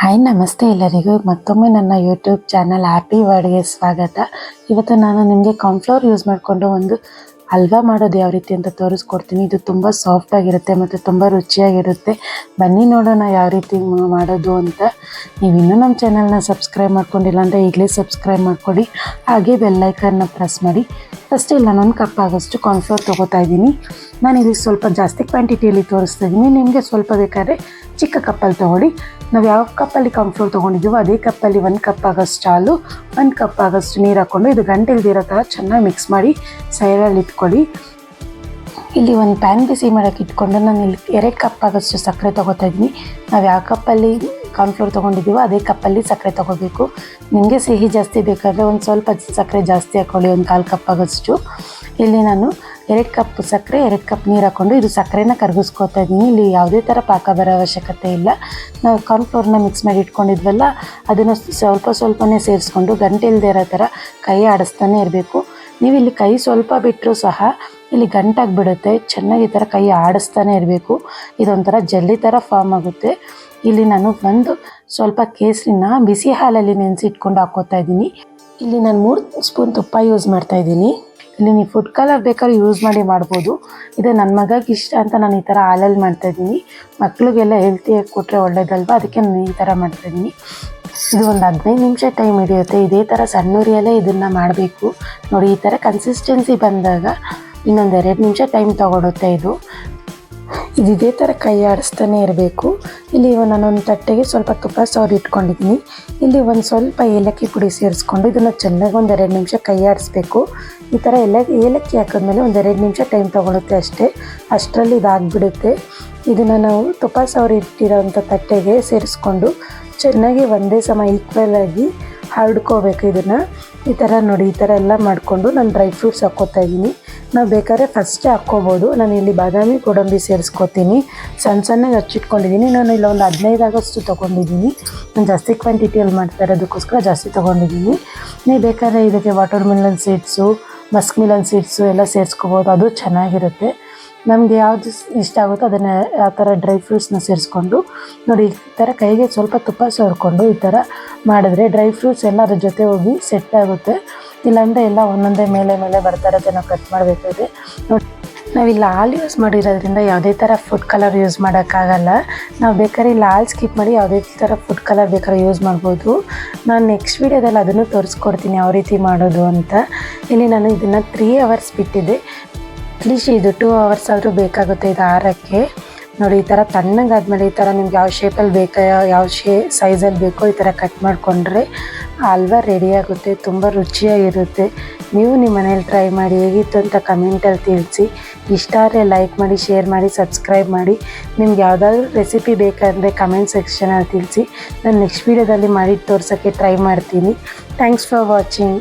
Hi ನಮಸ್ತೆ ಎಲ್ಲರಿಗೂ. ಮತ್ತೊಮ್ಮೆ ನನ್ನ ಯೂಟ್ಯೂಬ್ ಚಾನಲ್ ಹ್ಯಾಪಿ ವರ್ಡ್ಗೆ ಸ್ವಾಗತ. ಇವತ್ತು ನಾನು ನಿಮಗೆ ಕಾರ್ನ್ಫ್ಲವರ್ ಯೂಸ್ ಮಾಡಿಕೊಂಡು ಒಂದು ಹಲ್ವಾ ಮಾಡೋದು ಯಾವ ರೀತಿ ಅಂತ ತೋರಿಸ್ಕೊಡ್ತೀನಿ. ಇದು ತುಂಬ ಸಾಫ್ಟಾಗಿರುತ್ತೆ ಮತ್ತು ತುಂಬ ರುಚಿಯಾಗಿರುತ್ತೆ. ಬನ್ನಿ ನೋಡೋಣ ಯಾವ ರೀತಿ ಮಾಡೋದು ಅಂತ. ನೀವು ಇನ್ನೂ ನಮ್ಮ ಚಾನಲ್ನ ಸಬ್ಸ್ಕ್ರೈಬ್ ಮಾಡ್ಕೊಂಡಿಲ್ಲ ಅಂದರೆ ಈಗಲೇ ಸಬ್ಸ್ಕ್ರೈಬ್ ಮಾಡಿಕೊಡಿ. ಹಾಗೆ ಬೆಲ್ಲೈಕನ್ನ ಪ್ರೆಸ್ ಮಾಡಿ. ಫಸ್ಟ್ ಇಲ್ಲ ನನ್ನ ಕಪ್ ಆಗೋಷ್ಟು ಕಾನ್ಫ್ಲೋರ್ ತೊಗೋತಾ ಇದ್ದೀನಿ. ನಾನು ಇದಕ್ಕೆ ಸ್ವಲ್ಪ ಜಾಸ್ತಿ ಕ್ವಾಂಟಿಟಿಯಲ್ಲಿ ತೋರಿಸ್ತಾ ಇದ್ದೀನಿ. ನಿಮಗೆ ಸ್ವಲ್ಪ ಬೇಕಾದ್ರೆ ಚಿಕ್ಕ ಕಪ್ಪಲ್ಲಿ ತೊಗೊಳ್ಳಿ. ನಾವು ಯಾವ ಕಪ್ಪಲ್ಲಿ ಕಾನ್ಫ್ಲೋರ್ ತೊಗೊಂಡಿದ್ದೀವೋ ಅದೇ ಕಪ್ಪಲ್ಲಿ ಒಂದು ಕಪ್ ಆಗೋಷ್ಟು ಹಾಲು, ಒಂದು ಕಪ್ ಆಗೋಷ್ಟು ನೀರು ಹಾಕ್ಕೊಂಡು ಇದು ಗಂಟೆ ಇಲ್ದಿರೋ ಥರ ಚೆನ್ನಾಗಿ ಮಿಕ್ಸ್ ಮಾಡಿ ಸೈಡಲ್ಲಿ ಇಟ್ಕೊಳ್ಳಿ. ಇಲ್ಲಿ ಒಂದು ಪ್ಯಾನ್ ಬಿಸಿ ಮಾಡೋಕ್ಕೆ ಇಟ್ಕೊಂಡು ನಾನು ಇಲ್ಲಿ ಎರಡು ಕಪ್ ಆಗೋಷ್ಟು ಸಕ್ಕರೆ ತೊಗೋತಾ ಇದ್ದೀನಿ. ನಾವು ಯಾವ ಕಪ್ಪಲ್ಲಿ ಕಾರ್ನ್ಫ್ಲೋರ್ ತೊಗೊಂಡಿದ್ದೀವೋ ಅದೇ ಕಪ್ಪಲ್ಲಿ ಸಕ್ಕರೆ ತೊಗೋಬೇಕು. ನಿಮಗೆ ಸಿಹಿ ಜಾಸ್ತಿ ಬೇಕಾದರೆ ಒಂದು ಸ್ವಲ್ಪ ಸಕ್ಕರೆ ಜಾಸ್ತಿ ಹಾಕ್ಕೊಳ್ಳಿ ಒಂದು ಕಾಲು ಕಪ್ ಆಗೋಷ್ಟು. ಇಲ್ಲಿ ನಾನು ಎರಡು ಕಪ್ ಸಕ್ಕರೆ, ಎರಡು ಕಪ್ ನೀರು ಹಾಕ್ಕೊಂಡು ಇದು ಸಕ್ಕರೆನ ಕರಗಿಸ್ಕೊತಾ ಇದ್ದೀನಿ. ಇಲ್ಲಿ ಯಾವುದೇ ಥರ ಪಾಕ ಬರೋ ಅವಶ್ಯಕತೆ ಇಲ್ಲ. ನಾವು ಕಾರ್ನ್ಫ್ಲೋರ್ನ ಮಿಕ್ಸ್ ಮಾಡಿ ಇಟ್ಕೊಂಡಿದ್ವಲ್ಲ, ಅದನ್ನು ಸ್ವಲ್ಪ ಸ್ವಲ್ಪನೇ ಸೇರಿಸ್ಕೊಂಡು ಗಂಟೆ ಇಲ್ಲದೆ ಇರೋ ಥರ ಕೈ ಆಡಿಸ್ತಾನೆ ಇರಬೇಕು. ನೀವು ಇಲ್ಲಿ ಕೈ ಸ್ವಲ್ಪ ಬಿಟ್ಟರೂ ಸಹ ಇಲ್ಲಿ ಗಂಟಾಗಿಬಿಡುತ್ತೆ ಚೆನ್ನಾಗಿ ಈ ಥರ ಕೈ ಆಡಿಸ್ತಾನೆ ಇರಬೇಕು. ಇದೊಂಥರ ಜಲ್ಲಿ ಥರ ಫಾರ್ಮ್ ಆಗುತ್ತೆ. ಇಲ್ಲಿ ನಾನು ಒಂದು ಸ್ವಲ್ಪ ಕೇಸರಿನ ಬಿಸಿ ಹಾಲಲ್ಲಿ ನೆನೆಸಿ ಇಟ್ಕೊಂಡು ಹಾಕ್ಕೋತಾ ಇದ್ದೀನಿ. ಇಲ್ಲಿ ನಾನು ಮೂರು ಸ್ಪೂನ್ ತುಪ್ಪ ಯೂಸ್ ಮಾಡ್ತಾ ಇದ್ದೀನಿ. ಇಲ್ಲಿ ನೀವು ಫುಡ್ ಕಲರ್ ಬೇಕಾದ್ರೆ ಯೂಸ್ ಮಾಡಿ ಮಾಡ್ಬೋದು. ಇದು ನನ್ನ ಮಗಗೆ ಇಷ್ಟ ಅಂತ ನಾನು ಈ ಥರ ಹಾಲಲ್ಲಿ ಮಾಡ್ತಾಯಿದ್ದೀನಿ ಮಕ್ಳಿಗೆಲ್ಲ ಹೆಲ್ತಿಯಾಗಿ ಕೊಟ್ಟರೆ ಒಳ್ಳೇದಲ್ವಾ? ಅದಕ್ಕೆ ನಾನು ಈ ಥರ ಮಾಡ್ತಾ ಇದ್ದೀನಿ. ಇದು ಒಂದು ಹದಿನೈದು ನಿಮಿಷ ಟೈಮ್ ಹಿಡಿಯುತ್ತೆ. ಇದೇ ಥರ ಸಣ್ಣ ಉರಿಯಲ್ಲೇ ಇದನ್ನು ಮಾಡಬೇಕು. ನೋಡಿ, ಈ ಥರ ಕನ್ಸಿಸ್ಟೆನ್ಸಿ ಬಂದಾಗ ಇನ್ನೊಂದು ಎರಡು ನಿಮಿಷ ಟೈಮ್ ತಗೊಳುತ್ತೆ ಇದು. ಇದು ಇದೇ ಥರ ಕೈ ಆಡಿಸ್ತಾನೆ ಇರಬೇಕು. ಇಲ್ಲಿ ನಾನೊಂದು ತಟ್ಟೆಗೆ ಸ್ವಲ್ಪ ತುಪ್ಪ ಸೌರಿ ಇಟ್ಕೊಂಡಿದ್ದೀನಿ. ಇಲ್ಲಿ ಒಂದು ಸ್ವಲ್ಪ ಏಲಕ್ಕಿ ಪುಡಿ ಸೇರಿಸ್ಕೊಂಡು ಇದನ್ನು ಚೆನ್ನಾಗಿ ಒಂದು ಎರಡು ನಿಮಿಷ ಕೈ ಆಡಿಸ್ಬೇಕು. ಈ ಥರ ಎಲ್ಲ ಏಲಕ್ಕಿ ಹಾಕಿದ್ಮೇಲೆ ಒಂದು ಎರಡು ನಿಮಿಷ ಟೈಮ್ ತೊಗೊಳುತ್ತೆ ಅಷ್ಟೇ. ಅಷ್ಟರಲ್ಲಿ ಇದಾಗ್ಬಿಡುತ್ತೆ. ಇದನ್ನು ನಾವು ತುಪ್ಪ ಸೌರಿ ಇಟ್ಟಿರೋವಂಥ ತಟ್ಟೆಗೆ ಸೇರಿಸ್ಕೊಂಡು ಚೆನ್ನಾಗಿ ಒಂದೇ ಸಮ ಈಕ್ವಲ್ ಆಗಿ ಹರಡ್ಕೋಬೇಕು ಇದನ್ನು. ಈ ಥರ ನೋಡಿ, ಈ ಥರ ಎಲ್ಲ ಮಾಡಿಕೊಂಡು ನಾನು ಡ್ರೈ ಫ್ರೂಟ್ಸ್ ಹಾಕ್ಕೋತಾ ಇದ್ದೀನಿ. ನಾವು ಬೇಕಾದ್ರೆ ಫಸ್ಟೇ ಹಾಕ್ಕೋಬೋದು. ನಾನು ಇಲ್ಲಿ ಬಾದಾಮಿ, ಗೋಡಂಬಿ ಸೇರಿಸ್ಕೋತೀನಿ. ಸಣ್ಣ ಸಣ್ಣಗೆ ಹಚ್ಚಿಟ್ಕೊಂಡಿದ್ದೀನಿ. ನಾನು ಇಲ್ಲಿ ಒಂದು ಹದಿನೈದು ಆಗಷ್ಟು ತೊಗೊಂಡಿದ್ದೀನಿ. ನಾನು ಜಾಸ್ತಿ ಕ್ವಾಂಟಿಟಿಯಲ್ಲಿ ಮಾಡ್ತಾ ಇರೋದಕ್ಕೋಸ್ಕರ ಜಾಸ್ತಿ ತೊಗೊಂಡಿದ್ದೀನಿ. ನೀವು ಬೇಕಾದ್ರೆ ಇದಕ್ಕೆ watermelon seeds muskmelon seeds ಎಲ್ಲ ಸೇರಿಸ್ಕೋಬೋದು. ಅದು ಚೆನ್ನಾಗಿರುತ್ತೆ. ನಮಗೆ ಯಾವುದು ಇಷ್ಟ ಆಗುತ್ತೋ ಅದನ್ನು ಆ ಥರ ಡ್ರೈ ಫ್ರೂಟ್ಸ್ನ ಸೇರಿಸ್ಕೊಂಡು, ನೋಡಿ ಈ ಥರ ಕೈಗೆ ಸ್ವಲ್ಪ ತುಪ್ಪ ಸವರ್ಕೊಂಡು ಈ ಥರ ಮಾಡಿದ್ರೆ ಡ್ರೈ ಫ್ರೂಟ್ಸ್ ಎಲ್ಲ ಅದ್ರ ಜೊತೆ ಹೋಗಿ ಸೆಟ್ ಆಗುತ್ತೆ. ಇಲ್ಲಾಂದರೆ ಎಲ್ಲ ಒಂದೊಂದೇ ಮೇಲೆ ಮೇಲೆ ಬರ್ತಾರೆ ನಾವು ಕಟ್ ಮಾಡಬೇಕಾದ್ರೆ. ನೋಡಿ ನಾವಿಲ್ಲಿ ಹಾಲು ಯೂಸ್ ಮಾಡಿರೋದ್ರಿಂದ ಯಾವುದೇ ಥರ ಫುಡ್ ಕಲರ್ ಯೂಸ್ ಮಾಡೋಕ್ಕಾಗಲ್ಲ. ನಾವು ಬೇಕಾದ್ರೆ ಇಲ್ಲಿ ಸ್ಕಿಪ್ ಮಾಡಿ ಯಾವುದೇ ಥರ ಫುಡ್ ಕಲರ್ ಬೇಕಾದ್ರೆ ಯೂಸ್ ಮಾಡ್ಬೋದು. ನಾನು ನೆಕ್ಸ್ಟ್ ವೀಡಿಯೋದಲ್ಲಿ ಅದನ್ನು ತೋರಿಸ್ಕೊಡ್ತೀನಿ ಯಾವ ರೀತಿ ಮಾಡೋದು ಅಂತ. ಇಲ್ಲಿ ನಾನು ಇದನ್ನು ತ್ರೀ ಅವರ್ಸ್ ಬಿಟ್ಟಿದ್ದೆ. ಅಟ್ಲೀಸ್ಟ್ ಇದು ಟೂ ಅವರ್ಸ್ ಆದರೂ ಬೇಕಾಗುತ್ತೆ ಇದು ಆರಕ್ಕೆ. ನೋಡಿ, ಈ ಥರ ತಣ್ಣಗಾದ್ಮೇಲೆ ಈ ಥರ ನಿಮ್ಗೆ ಯಾವ ಶೇಪಲ್ಲಿ ಬೇಕಾ, ಯಾವ ಶೇ ಸೈಜಲ್ಲಿ ಬೇಕೋ ಈ ಥರ ಕಟ್ ಮಾಡಿಕೊಂಡ್ರೆ ಹಲ್ವಾ ರೆಡಿ ಆಗುತ್ತೆ, ತುಂಬ ರುಚಿಯಾಗಿರುತ್ತೆ. ನೀವು ನಿಮ್ಮ ಮನೇಲಿ ಟ್ರೈ ಮಾಡಿ ಹೇಗಿತ್ತು ಅಂತ ಕಮೆಂಟಲ್ಲಿ ತಿಳಿಸಿ. ಇಷ್ಟ ಆದರೆ ಲೈಕ್ ಮಾಡಿ ಶೇರ್ ಮಾಡಿ ಸಬ್ಸ್ಕ್ರೈಬ್ ಮಾಡಿ. ನಿಮ್ಗೆ ಯಾವುದಾದ್ರೂ ರೆಸಿಪಿ ಬೇಕಂದರೆ ಕಮೆಂಟ್ ಸೆಕ್ಷನಲ್ಲಿ ತಿಳಿಸಿ. ನಾನು ನೆಕ್ಸ್ಟ್ ವೀಡಿಯೋದಲ್ಲಿ ಮಾಡಿ ತೋರ್ಸೋಕ್ಕೆ ಟ್ರೈ ಮಾಡ್ತೀನಿ. Thanks for watching